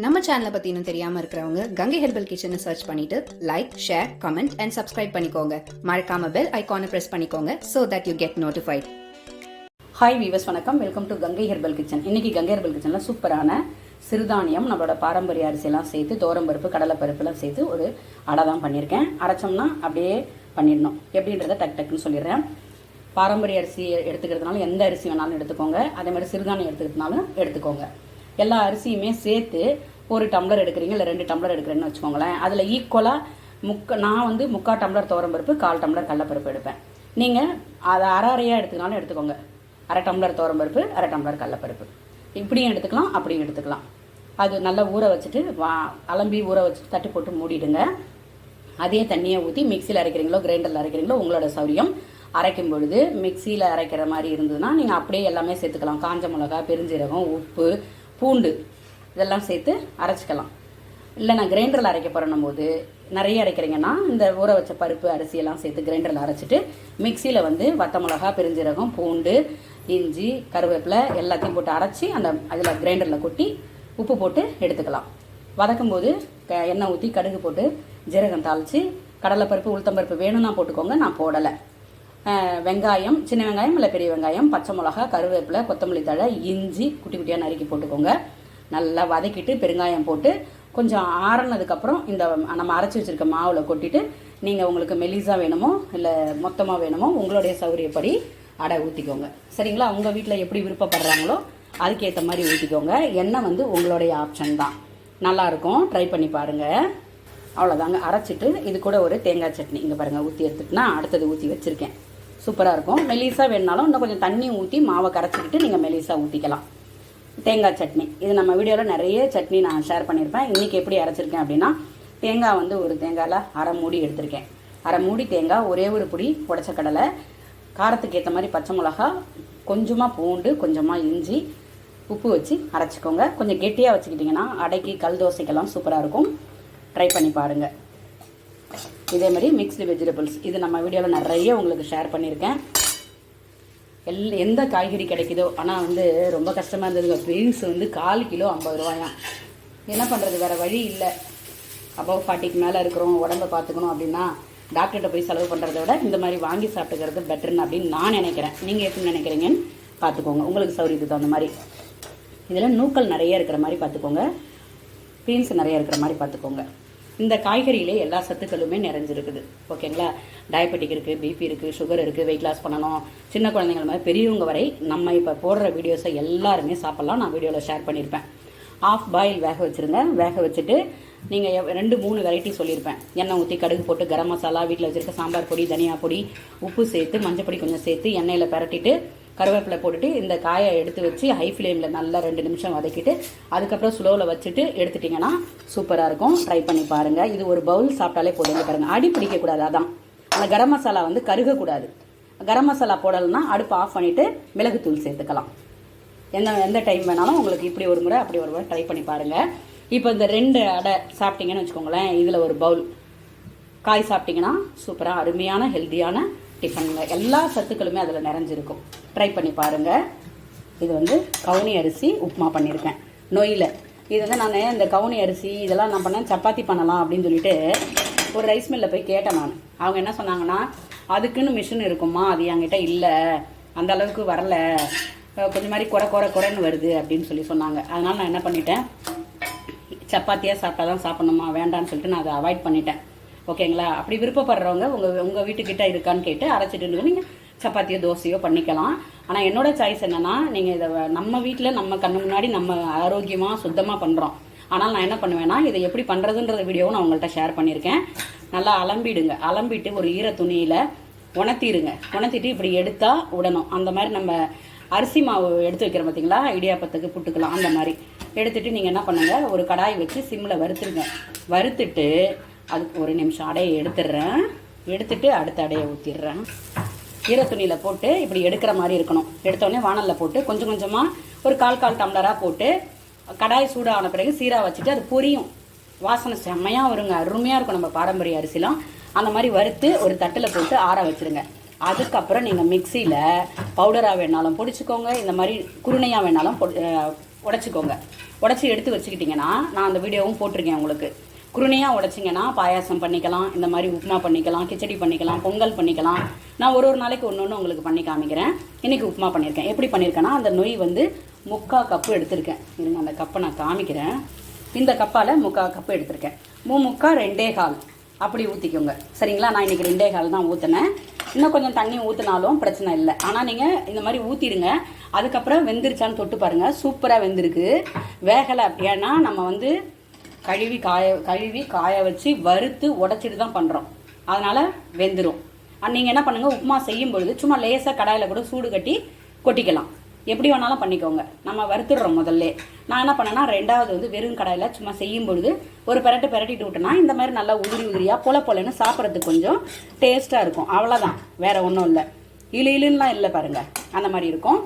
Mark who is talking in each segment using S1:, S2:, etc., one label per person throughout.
S1: நம்ம சேனலை பற்றி இன்னும் தெரியாமல் இருக்கிறவங்க கங்கை ஹெர்பல் கிச்சனை சர்ச் பண்ணிட்டு like share comment and subscribe பண்ணிக்கோங்க. மறக்காம பெல் ஐக்கானை ப்ரெஸ் பண்ணிக்கோங்க so that you get notified
S2: hi viewers வணக்கம். Welcome to Gangai herbal kitchen. இன்னைக்கு கங்கை ஹெர்பல் கிச்சனில் சூப்பரான சிறுதானியம் நம்மளோட பாரம்பரிய அரிசியெல்லாம் சேர்த்து தோரம்பருப்பு கடலைப்பருப்புலாம் சேர்த்து ஒரு அடை தான் பண்ணியிருக்கேன். அரைச்சோம்னா அப்படியே பண்ணிடணும். எப்படின்றத டக் டக்குன்னு சொல்லிடுறேன். பாரம்பரிய அரிசி எடுத்துக்கிறதுனால எந்த அரிசி வேணாலும் எடுத்துக்கோங்க. அதே மாதிரி சிறுதானியம் எடுத்துக்கிறதுனாலும் எடுத்துக்கோங்க. எல்லா அரிசியுமே சேர்த்து ஒரு டம்ளர் எடுக்கிறீங்க இல்லை ரெண்டு டம்ளர் எடுக்கிறேன்னு வச்சுக்கோங்களேன். அதில் ஈக்குவலாக முக்க நான் வந்து முக்கால் டம்ளர் துவரம்பருப்பு கால் டம்ளர் கடலப்பருப்பு எடுப்பேன். நீங்கள் அதை அரை அரையாக எடுத்துக்கனாலும் எடுத்துக்கோங்க. அரை டம்ளர் துவரம்பருப்பு அரை டம்ளர் கடலப்பருப்பு. இப்படியும் எடுத்துக்கலாம் அப்படியும் எடுத்துக்கலாம். அது நல்லா ஊற வச்சுட்டு வா அலம்பி ஊற வச்சுட்டு தட்டு போட்டு மூடிடுங்க. அதே தண்ணியை ஊற்றி மிக்சியில் அரைக்கிறீங்களோ கிரைண்டரில் அரைக்கிறீங்களோ உங்களோட சௌரியம். அரைக்கும் பொழுது மிக்சியில் அரைக்கிற மாதிரி இருந்ததுன்னா நீங்கள் அப்படியே எல்லாமே சேர்த்துக்கலாம். காஞ்ச மிளகா பெருஞ்சீரகம் உப்பு பூண்டு இதெல்லாம் சேர்த்து அரைச்சிக்கலாம். இல்லை நான் கிரைண்டரில் அரைக்க போகிறேன்னும் போது நிறைய அரைக்கிறீங்கன்னா இந்த ஊற வச்ச பருப்பு அரிசியெல்லாம் சேர்த்து கிரைண்டரில் அரைச்சிட்டு மிக்சியில் வந்து வத்த மிளகா பெருஞ்சீரகம் பூண்டு இஞ்சி கருவேப்பிலை எல்லாத்தையும் போட்டு அரைச்சி அந்த அதில் கிரைண்டரில் கொட்டி உப்பு போட்டு எடுத்துக்கலாம். வதக்கும் போது க- எண்ணெய் ஊற்றி கடுகு போட்டு ஜீரகம் தாளித்து கடலைப்பருப்பு உளுத்தம்பருப்பு வேணும்னா போட்டுக்கோங்க நான் போடலை. வெங்காயம் சின்ன வெங்காயம் இல்லை பெரிய வெங்காயம் பச்சை மிளகா கருவேப்பிலை கொத்தமல்லி தழை இஞ்சி குட்டி குட்டியாக நறுக்கி போட்டுக்கோங்க. நல்லா வதக்கிட்டு பெருங்காயம் போட்டு கொஞ்சம் ஆறினதுக்கப்புறம் இந்த நம்ம அரைச்சி வச்சிருக்க மாவில் கொட்டிட்டு நீங்கள் உங்களுக்கு மெலிசாக வேணுமோ இல்லை மொத்தமாக வேணுமோ உங்களுடைய சௌகரியப்படி அடை ஊற்றிக்கோங்க சரிங்களா? உங்கள் வீட்டில் எப்படி விருப்பப்படுறாங்களோ அதுக்கேற்ற மாதிரி ஊற்றிக்கோங்க எண்ணெய் வந்து உங்களுடைய ஆப்ஷன் தான். நல்லாயிருக்கும் ட்ரை பண்ணி பாருங்கள் அவ்வளோதாங்க அரைச்சிட்டு இது கூட ஒரு தேங்காய் சட்னி. இங்கே பாருங்கள் ஊற்றி எடுத்துட்டுனா அடுத்தது ஊற்றி வச்சுருக்கேன். சூப்பராக இருக்கும். மெலிசா வேணுனாலும் இன்னும் கொஞ்சம் தண்ணி ஊற்றி மாவை கரைச்சிக்கிட்டு நீங்கள் மெலிசா ஊற்றிக்கலாம் தேங்காய் சட்னி. இது நம்ம வீடியோவில் நிறைய சட்னி நான் ஷேர் பண்ணியிருப்பேன். இன்றைக்கி எப்படி அரைச்சிருக்கேன் அப்படின்னா தேங்காய் வந்து ஒரு தேங்காயில் அரை மூடி எடுத்திருக்கேன். அரை மூடி தேங்காய் ஒரே ஒரு பொடி உடச்ச கடலை காரத்துக்கு ஏற்ற மாதிரி பச்சை மிளகா கொஞ்சமாக பூண்டு கொஞ்சமாக இஞ்சி உப்பு வச்சு அரைச்சிக்கோங்க. கொஞ்சம் கெட்டியாக வச்சுக்கிட்டிங்கன்னா அடைக்கி கல் தோசைக்கெல்லாம் சூப்பராக இருக்கும். ட்ரை பண்ணி பாருங்கள் இதே மாதிரி மிக்ஸ்டு வெஜிடபிள்ஸ் இது நம்ம வீடியோவில் நிறைய உங்களுக்கு ஷேர் பண்ணியிருக்கேன். எல் எந்த காய்கறி கிடைக்குதோ ஆனால் வந்து ரொம்ப கஷ்டமாக இருந்ததுங்க. பீன்ஸ் வந்து கால் கிலோ ஐம்பது ரூபாயாம் என்ன பண்ணுறது வேறு வழி இல்லை. அபவ் ஃபார்ட்டிக்கு மேலே இருக்கிறோம் உடம்ப பார்த்துக்கணும் அப்படின்னா டாக்டர்கிட்ட போய் செலவு பண்ணுறத விட இந்த மாதிரி வாங்கி சாப்பிட்டுக்கிறது பெட்டர்னு அப்படின்னு நான் நினைக்கிறேன். நீங்கள் எப்படி நினைக்கிறீங்கன்னு பார்த்துக்கோங்க. உங்களுக்கு சௌரியத்துக்கு தகுந்த மாதிரி. இதில் நூக்கள் நிறைய இருக்கிற மாதிரி பார்த்துக்கோங்க. பீன்ஸ் நிறைய இருக்கிற மாதிரி பார்த்துக்கோங்க. இந்த காய்கறியிலே எல்லா சத்துக்களுமே நிறைஞ்சிருக்குது. ஓகேங்களா? டயபெட்டிக் இருக்குது பிபி இருக்குது சுகர் இருக்குது வெயிட் லாஸ் பண்ணணும். சின்ன குழந்தைங்கள் மாதிரி பெரியவங்க வரை நம்ம இப்போ போடுற வீடியோஸை எல்லாருமே சாப்பிட்லாம். நான் வீடியோவில் ஷேர் பண்ணியிருப்பேன். ஆஃப் பாயில் வேக வச்சுருங்க. வேக வச்சுட்டு நீங்கள் ரெண்டு மூணு வெரைட்டி சொல்லியிருப்பேன். எண்ணெய் ஊற்றி கடுகு போட்டு கரம் மசாலா வீட்டில் வச்சுருக்க சாம்பார் பொடி தனியா பொடி உப்பு சேர்த்து மஞ்சள் பொடி கொஞ்சம் சேர்த்து எண்ணெயில் பரட்டிட்டு கருவேப்பிலை போட்டுட்டு இந்த காயை எடுத்து வச்சு ஹை ஃப்ளேமில் நல்லா ரெண்டு நிமிஷம் வதக்கிட்டு அதுக்கப்புறம் ஸ்லோவில் வச்சுட்டு எடுத்துட்டிங்கன்னா சூப்பராக இருக்கும். ட்ரை பண்ணி பாருங்கள் இது ஒரு பவுல் சாப்பிட்டாலே போடுங்க பாருங்கள் அடி பிடிக்கக்கூடாது அதான். அந்த கரம் மசாலா வந்து கருகக்கூடாது கரம் மசாலா போடலைன்னா அடுப்பு ஆஃப் பண்ணிவிட்டு மிளகுத்தூள் சேர்த்துக்கலாம். எந்த எந்த டைம் வேணாலும் உங்களுக்கு இப்படி ஒரு முறை அப்படி ஒரு முறை ட்ரை பண்ணி பாருங்கள் இப்போ இந்த ரெண்டு அடை சாப்பிட்டீங்கன்னு வச்சுக்கோங்களேன். இதில் ஒரு பவுல் காய் சாப்பிட்டிங்கன்னா சூப்பராக அருமையான ஹெல்த்தியான டிஃபனில் எல்லா சத்துக்களுமே அதில் நிறைஞ்சிருக்கும். ட்ரை பண்ணி பாருங்கள் இது வந்து கவுனி அரிசி உப்புமா பண்ணியிருக்கேன் நொயில் இது வந்து நான் இந்த கவுனி அரிசி இதெல்லாம் நான் பண்ணேன் சப்பாத்தி பண்ணலாம் அப்படின்னு சொல்லிட்டு ஒரு ரைஸ் மில்லில் போய் கேட்டேன் நான். அவங்க என்ன சொன்னாங்கன்னா அதுக்குன்னு மிஷின் இருக்குமா? அது என்கிட்ட இல்லை. அந்த அளவுக்கு வரல. கொஞ்சம் மாதிரி குறை குறை குறைன்னு வருது அப்படின்னு சொல்லி சொன்னாங்க. அதனால் நான் என்ன பண்ணிட்டேன் சப்பாத்தியாக சாப்பிட்டா தான் சாப்பிடணுமா? வேண்டான்னு சொல்லிட்டு நான் அதை அவாய்ட் பண்ணிட்டேன். ஓகேங்களா? அப்படி விருப்பப்படுறவங்க உங்கள் உங்கள் வீட்டுக்கிட்ட இருக்கான்னு கேட்டு அரைச்சிட்டு நீங்கள் சப்பாத்தியோ தோசையோ பண்ணிக்கலாம். ஆனால் என்னோட சாய்ஸ் என்னன்னா நீங்கள் இதை நம்ம வீட்டில் நம்ம கண்ணு முன்னாடி நம்ம ஆரோக்கியமாக சுத்தமாக பண்ணுறோம் ஆனால் நான் என்ன பண்ணுவேன்னா இதை எப்படி பண்ணுறதுன்ற வீடியோவும் நான் உங்கள்கிட்ட ஷேர் பண்ணியிருக்கேன் நல்லா அலம்பிடுங்க. அலம்பிட்டு ஒரு ஈர துணியில் உணர்த்திடுங்க உணர்த்திட்டு இப்படி எடுத்தால் விடணும் அந்த மாதிரி நம்ம அரிசி மாவு எடுத்து வைக்கிறோம் பார்த்தீங்களா இடியாப்பத்துக்கு புட்டுக்கலாம் அந்த மாதிரி. எடுத்துட்டு நீங்கள் என்ன பண்ணுங்கள் ஒரு கடாய் வச்சு சிம்மில் வறுத்துருங்க. வறுத்துட்டு அதுக்கு ஒரு நிமிஷம் அடையை எடுத்துடுறேன். எடுத்துட்டு அடுத்த அடையை ஊற்றிடுறேன் ஈர துணியில் போட்டு இப்படி எடுக்கிற மாதிரி இருக்கணும். எடுத்தோடனே வானலில் போட்டு கொஞ்சம் கொஞ்சமாக ஒரு கால் கால் டம்ளராக போட்டு கடாய் சூடான பிறகு சீராக வச்சுட்டு அது பொரியும். வாசனை செம்மையாக வருங்க. அருமையாக இருக்கும் நம்ம பாரம்பரிய அரிசிலாம். அந்த மாதிரி வறுத்து ஒரு தட்டில் போட்டு ஆற வச்சிருங்க. அதுக்கப்புறம் நீங்கள் மிக்சியில் பவுடராக வேணாலும் பொடிச்சுக்கோங்க. இந்த மாதிரி குருணையாக வேணாலும் பொ உடச்சிக்கோங்க. உடச்சி எடுத்து வச்சுக்கிட்டிங்கன்னா நான் அந்த வீடியோவும் போட்டிருக்கேன் உங்களுக்கு. குருணையாக உடைச்சிங்கன்னா பாயாசம் பண்ணிக்கலாம் இந்த மாதிரி உப்புமா பண்ணிக்கலாம் கிச்சடி பண்ணிக்கலாம் பொங்கல் பண்ணிக்கலாம். நான் ஒரு ஒரு நாளைக்கு ஒன்று ஒன்று உங்களுக்கு பண்ணி காமிக்கிறேன். இன்றைக்கி உப்புமா பண்ணியிருக்கேன் எப்படி பண்ணியிருக்கேன்னா அந்த நொய் வந்து முக்கா கப்பு எடுத்திருக்கேன். இருங்க அந்த கப்பை நான் காமிக்கிறேன். இந்த கப்பால் முக்கா கப்பு எடுத்திருக்கேன். மூ முக்கா ரெண்டே கால். அப்படி ஊற்றிக்கோங்க சரிங்களா? நான் இன்றைக்கி ரெண்டே கால் தான் ஊற்றினேன் இன்னும் கொஞ்சம் தண்ணி ஊற்றினாலும் பிரச்சனை இல்லை. ஆனால் நீங்கள் இந்த மாதிரி ஊற்றிடுங்க அதுக்கப்புறம் வெந்துருச்சான்னு தொட்டு பாருங்கள் சூப்பராக வெந்திருக்கு. வேகலை. ஏன்னா நம்ம வந்து கழுவி காய கழுவி காய வச்சு வறுத்து உடச்சிட்டு தான் பண்ணுறோம் அதனால் வெந்துடும் நீங்கள் என்ன பண்ணுங்கள் உப்புமா செய்யும் பொழுது சும்மா லேசாக கடாயில் கூட சூடு கட்டி கொட்டிக்கலாம். எப்படி வேணாலும் பண்ணிக்கோங்க. நம்ம வறுத்துடுறோம் முதல்ல. நான் என்ன பண்ணேன்னா ரெண்டாவது வந்து வெறும் கடாயில் சும்மா செய்யும் பொழுது ஒரு பெரட்டு பெரட்டிட்டு விட்டேன்னா இந்த மாதிரி நல்லா உதிரி உதிரியாக பொல பொலன்னு சாப்பிட்றதுக்கு கொஞ்சம் டேஸ்ட்டாக இருக்கும். அவ்வளோதான் வேறு ஒன்றும் இல்லை. இழு இழுன்னுலாம் இல்லை பாருங்கள் அந்த மாதிரி இருக்கும்.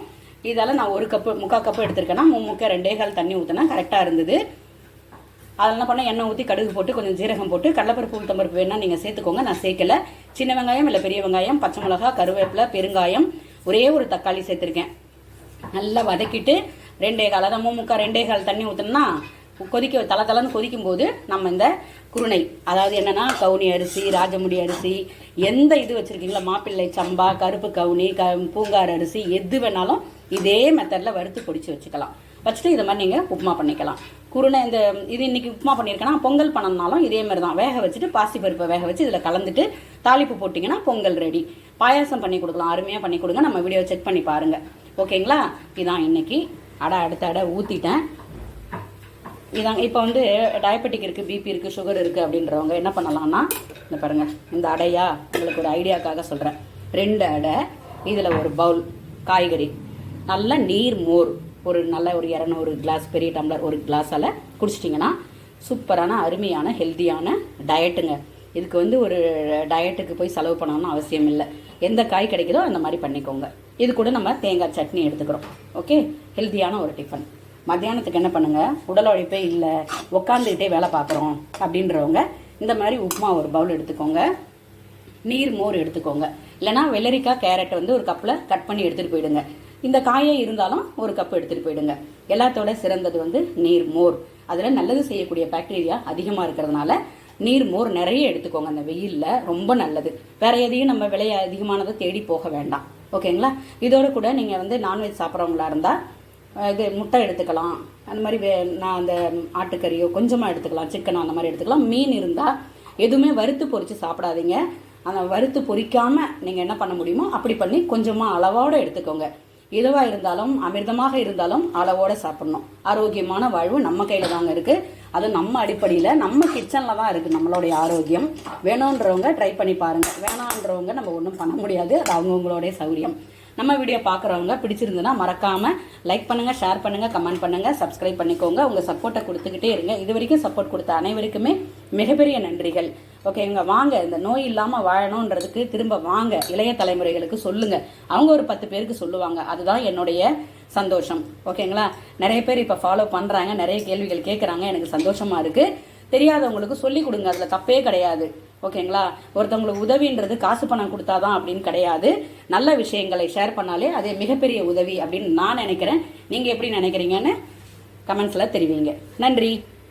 S2: இதால் நான் ஒரு கப்பு முக்கால் கப்பு எடுத்திருக்கேன்னா மூ முக்கா ரெண்டே கால் தண்ணி ஊற்றினா கரெக்டாக இருந்தது. அதெல்லாம் என்ன பண்ண எண்ணெய் ஊற்றி கடுகு போட்டு கொஞ்சம் ஜீரகம் போட்டு கடலப்பருப்பு உளுத்தம்பருப்பு வேணால் நீங்கள் சேர்த்துக்கோங்க. நான் சேர்க்கல. சின்ன வெங்காயம் இல்லை பெரிய வெங்காயம் பச்சை மிளகா கருவேப்பிலை பெருங்காயம் ஒரே ஒரு தக்காளி சேர்த்துருக்கேன். நல்லா வதக்கிட்டு ரெண்டே கால் அதான் முக்கால் ரெண்டே கால் தண்ணி ஊற்றினா கொதிக்க தலை தலைன்னு கொதிக்கும் போது நம்ம இந்த குருணை அதாவது என்னென்னா கவுனி அரிசி ராஜமுடி அரிசி எந்த இது வச்சுருக்கீங்களோ மாப்பிள்ளை சம்பா கருப்பு கவுனி க பூங்கார் அரிசி எது வேணாலும் இதே மெத்தடில் வறுத்து பொடிச்சு வச்சுக்கலாம். வச்சுட்டு இதை மாதிரி நீங்கள் உப்புமா பண்ணிக்கலாம். குருணை இந்த இது இன்னைக்கு உப்புமா பண்ணியிருக்கேன்னா பொங்கல் பண்ணனாலும் இதே மாதிரி தான் வேக வச்சுட்டு பாசி பருப்பை வேக வச்சு இதில் கலந்துட்டு தாளிப்பு போட்டிங்கன்னா பொங்கல் ரெடி பாயாசம் பண்ணி கொடுக்கலாம் அருமையாக பண்ணி கொடுங்க. நம்ம வீடியோ செக் பண்ணி பாருங்கள் ஓகேங்களா இதான் இன்னைக்கு. அடை அடுத்த அடை ஊற்றிட்டேன் இதாங்க இப்போ வந்து டயபெட்டிக் இருக்குது பிபி இருக்குது சுகர் இருக்குது அப்படின்றவங்க என்ன பண்ணலாம்னா இந்த பாருங்கள் இந்த அடையா உங்களுக்கு ஒரு ஐடியாக்காக சொல்கிறேன் ரெண்டு அடை இதில் ஒரு பவுல் காய்கறி. நல்ல நீர் மோர். ஒரு நல்ல ஒரு இரநூறு கிளாஸ் பெரிய டம்ளர் ஒரு கிளாஸால் குடிச்சிட்டிங்கன்னா சூப்பரான அருமையான ஹெல்த்தியான டயட்டுங்க இதுக்கு வந்து ஒரு டயட்டுக்கு போய் செலவு பண்ணணும்னு அவசியம் இல்லை. எந்த காய் கிடைக்குதோ அந்த மாதிரி பண்ணிக்கோங்க. இது கூட நம்ம தேங்காய் சட்னி எடுத்துக்கிறோம். ஓகே ஹெல்த்தியான ஒரு டிஃபன் மத்தியானத்துக்கு என்ன பண்ணுங்கள் உடல் உழைப்பே இல்லை. உட்காந்துக்கிட்டே வேலை பார்க்குறோம் அப்படின்றவங்க இந்த மாதிரி உப்புமா ஒரு பவுல் எடுத்துக்கோங்க. நீர் மோர் எடுத்துக்கோங்க. இல்லைனா வெள்ளரிக்காய் கேரட் வந்து ஒரு கப்பில் கட் பண்ணி எடுத்துகிட்டு போயிடுங்க. இந்த காயே இருந்தாலும் ஒரு கப் எடுத்துகிட்டு போயிடுங்க. எல்லாத்தோட சிறந்தது வந்து நீர் மோர். அதில் நல்லது செய்யக்கூடிய பாக்டீரியா அதிகமாக இருக்கிறதுனால நீர் மோர் நிறைய எடுத்துக்கோங்க. அந்த வெயிலில் ரொம்ப நல்லது. வேற எதையும் நம்ம விலை அதிகமானதை தேடி போக வேண்டாம். ஓகேங்களா? இதோடு கூட நீங்கள் வந்து நான்வெஜ் சாப்பிட்றவங்களா இருந்தால் இது முட்டை எடுத்துக்கலாம். அந்த மாதிரி வே நான் அந்த ஆட்டுக்கறியோ கொஞ்சமாக எடுத்துக்கலாம். சிக்கனோ அந்த மாதிரி எடுத்துக்கலாம். மீன் இருந்தால் எதுவுமே வறுத்து பொரித்து சாப்பிடாதீங்க. அந்த வறுத்து பொறிக்காமல் நீங்கள் என்ன பண்ண முடியுமோ அப்படி பண்ணி கொஞ்சமாக அளவோடு எடுத்துக்கோங்க. எதுவாக இருந்தாலும் அமிர்தமாக இருந்தாலும் அளவோடு சாப்பிட்ணும். ஆரோக்கியமான வாழ்வு நம்ம கையில் தாங்க இருக்குது அது நம்ம அடிப்படையில் நம்ம கிச்சனில் தான் இருக்குது நம்மளுடைய ஆரோக்கியம். வேணுன்றவங்க ட்ரை பண்ணி பாருங்கள் வேணான்றவங்க நம்ம ஒன்றும் பண்ண முடியாது. அது அவங்கவுங்களுடைய சௌரியம். நம்ம வீடியோ பார்க்குறவங்க பிடிச்சிருந்துன்னா மறக்காமல் லைக் பண்ணுங்கள் ஷேர் பண்ணுங்கள் கமெண்ட் பண்ணுங்கள் சப்ஸ்கிரைப் பண்ணிக்கோங்க. உங்கள் சப்போர்ட்டை கொடுத்துக்கிட்டே இருங்க. இது வரைக்கும் சப்போர்ட் கொடுத்த அனைவருக்குமே மிகப்பெரிய நன்றிகள். ஓகேங்க வாங்க. இந்த நோய் இல்லாமல் வாழணுன்றதுக்கு திரும்ப வாங்க. இளைய தலைமுறைகளுக்கு சொல்லுங்கள் அவங்க ஒரு பத்து பேருக்கு சொல்லுவாங்க. அதுதான் என்னுடைய சந்தோஷம். ஓகேங்களா நிறைய பேர் இப்போ ஃபாலோ பண்ணுறாங்க நிறைய கேள்விகள் கேட்குறாங்க எனக்கு சந்தோஷமாக இருக்குது தெரியாதவங்களுக்கு சொல்லி கொடுங்க. அதில் தப்பே கிடையாது. ஓகேங்களா? ஒருத்தவங்களுக்கு உதவின்றது காசு பணம் கொடுத்தாதான் அப்படின்னு கிடையாது. நல்ல விஷயங்களை ஷேர் பண்ணாலே அது மிகப்பெரிய உதவி அப்படின்னு நான் நினைக்கிறேன். நீங்கள் எப்படி நினைக்கிறீங்கன்னு கமெண்ட்ஸில் தெரிவிங்க. நன்றி.